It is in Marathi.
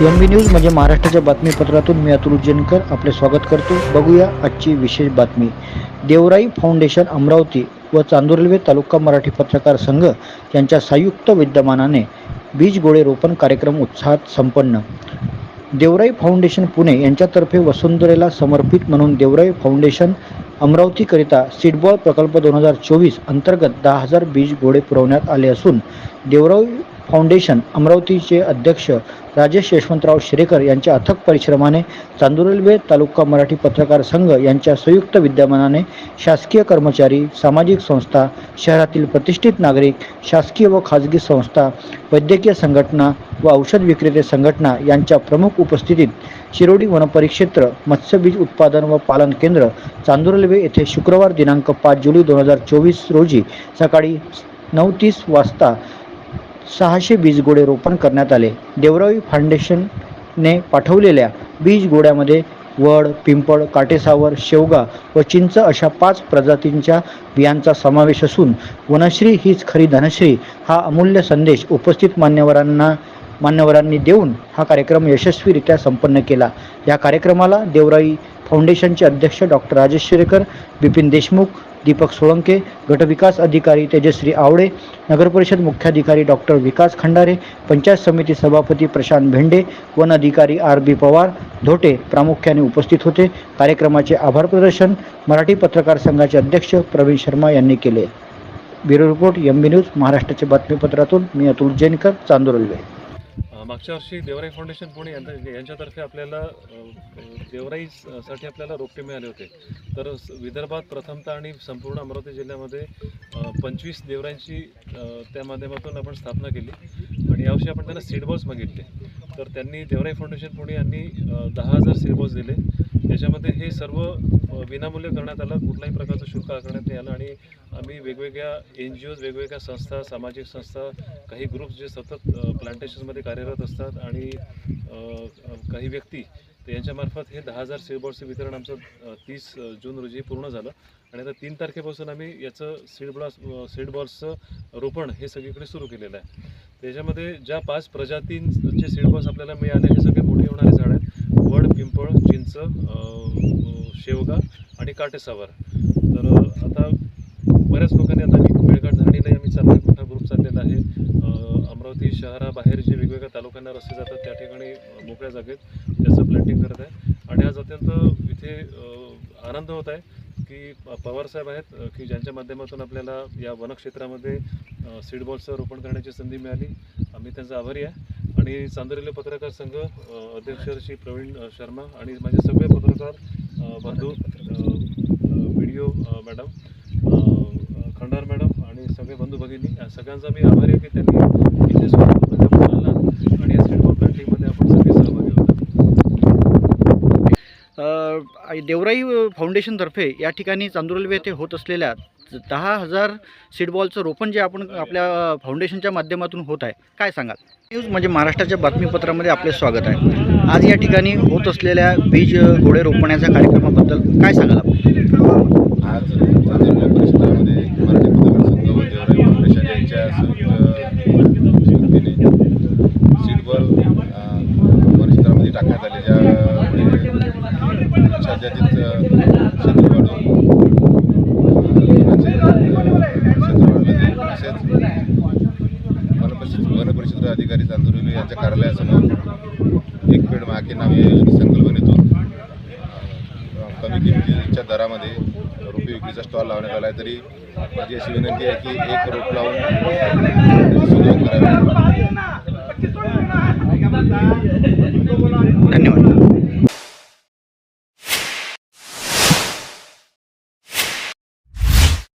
एम बी न्यूज म्हणजे महाराष्ट्राच्या बातमीपत्रातून मी अतुल उज्जैनकर. आपले स्वागत करतो. बघूया आजची विशेष बातमी. देवराई फाउंडेशन अमरावती व चांदुर्वे तालुका मराठी पत्रकार संघ यांच्या संयुक्त विद्यमानाने बीज गोळे रोपण कार्यक्रम उत्साहात संपन्न. देवराई फाउंडेशन पुणे यांच्यातर्फे वसुंधरेला समर्पित म्हणून देवराई फाउंडेशन अमरावतीकरिता सीडबॉल प्रकल्प दोन हजार चोवीस अंतर्गत दहा हजार बीज गोळे पुरवण्यात आले असून देवराई फाउंडेशन अमरावतीचे अध्यक्ष राजेश यशवंतराव शिरेकर यांच्या अथक परिश्रमाने चांदुरलवे तालुका मराठी पत्रकार संघ यांच्या संयुक्त विद्यमानाने शासकीय कर्मचारी सामाजिक संस्था शहरातील प्रतिष्ठित नागरिक शासकीय व खाजगी संस्था वैद्यकीय संघटना व औषध विक्रेते संघटना यांच्या प्रमुख उपस्थितीत शिरोडी वनपरिक्षेत्र मत्स्यबीज उत्पादन व पालन केंद्र चांदुरलवे येथे शुक्रवार दिनांक पाच जुलै दोन हजार चोवीस रोजी सकाळी नऊ तीस वाजता सहाशे बीज गोळे रोपण करण्यात आले. देवराई फाउंडेशनने पाठवलेल्या बीज गोड्यामध्ये वड पिंपळ काटेसावर शेवगा व चिंच अशा पाच प्रजातींच्या बियांचा समावेश असून वनश्री हीच खरी धनश्री हा अमूल्य संदेश उपस्थित मान्यवरांना मान्यवरांनी देऊन हा कार्यक्रम यशस्वीरित्या संपन्न केला. या कार्यक्रमाला देवराई फाउंडेशनचे अध्यक्ष डॉक्टर राजेश शिरेकर बिपिन देशमुख दीपक सोळंके गटविकास अधिकारी तेजश्री आवडे नगरपरिषद मुख्याधिकारी डॉक्टर विकास खंडारे पंचायत समिती सभापती प्रशांत भेंडे वन अधिकारी आर बी पवार धोटे प्रामुख्याने उपस्थित होते. कार्यक्रमाचे आभार प्रदर्शन मराठी पत्रकार संघाचे अध्यक्ष प्रवीण शर्मा यांनी केले. Bureau report M B news महाराष्ट्राच्या बातमीपत्रातून मी अतुल जैनकर चांदुरल्वे मागच्या वर्षी देवराई फाउंडेशन पुणे यांच्या यांच्यातर्फे आपल्याला देवराईसाठी आपल्याला रोपटे मिळाले होते. तर विदर्भात प्रथमतः आणि संपूर्ण अमरावती जिल्ह्यामध्ये पंचवीस देवरांची त्या माध्यमातून आपण स्थापना केली. आणि यावर्षी आपण त्यांना सीडबॉल्स मागितले. तर त्यांनी देवराई फाउंडेशन पुणे यांनी दहा हजार सीडबॉल्स दिले. त्याच्यामध्ये हे सर्व विनामूल्य करण्यात आलं. कुठल्याही प्रकारचं शुल्क आकारण्यात नाही आलं. आणि आम्ही वेगवेगळ्या एन जी ओज वेगवेगळ्या संस्था सामाजिक संस्था काही ग्रुप्स जे सतत प्लांटेशन्समध्ये कार्यरत असतात आणि काही व्यक्ती तर यांच्यामार्फत हे दहा हजार सीडबॉल्सचं वितरण आमचं तीस जून रोजी पूर्ण झालं. आणि आता तीन तारखेपासून आम्ही याचं सीडबॉल्स सीडबॉल्सचं रोपण हे सगळीकडे सुरू केलेलं आहे. त्याच्यामध्ये ज्या पाच प्रजातींचे सीडबॉल्स आपल्याला मिळाले हे सगळे मोठे होणारे झाड आहेत. पिंपळ चिंच शेवगा आणि काटेसावर तर आता बऱ्याच लोकांनी आता मेळघाट धरणीला आम्ही चालला मोठा ग्रुप चाललेला आहे. अमरावती शहराबाहेर जे वेगवेगळ्या तालुक्यांना रस्ते जातात त्या ठिकाणी मोकळ्या जागेत त्याचं प्लॅटिंग करत आहे. आणि आज अत्यंत इथे आनंद होत आहे की प- पवारसाहेब आहेत की ज्यांच्या माध्यमातून आपल्याला या वनक्षेत्रामध्ये सीडबॉलचं रोपण करण्याची संधी मिळाली. आम्ही त्यांचा आभारी आहे. आणि चांदरेले पत्रकार संघ अध्यक्ष श्री प्रवीण शर्मा आणि माझे सगळे पत्रकार बंधू व्हिडिओ मॅडम खंडार मॅडम आणि सगळे बंधू भगिनी या सगळ्यांचा मी आभारी आहे की त्यांनी आणि या सीडबॉल प्लॅटिंगमध्ये आपण सगळे सहभागी होतात देवराई फाउंडेशनतर्फे या ठिकाणी चांदुरलवे येथे होत असलेल्या दहा हजार सीडबॉलचं रोपण जे आपण आपल्या फाउंडेशनच्या माध्यमातून होत आहे काय सांगाल? न्यूज म्हणजे महाराष्ट्राच्या बातमीपत्रामध्ये आपले स्वागत आहे. आज या ठिकाणी होत असलेल्या बीज घोडे रोपण्याच्या कार्यक्रमाबद्दल काय सांगाल आपण? आज परिसरामध्ये मराठी पत्रकार संघ फाउंडेशन यांच्या चांदुर्ली कार्यालयासमोर एक पेड मागे नावे संकल्पनेतून कमी किमतीच्या दरामध्ये रोपे विक्रीचा स्टॉल लावण्यात आला आहे तरी माझी अशी विनंती आहे की एक रोप लावून त्याची धन्यवाद.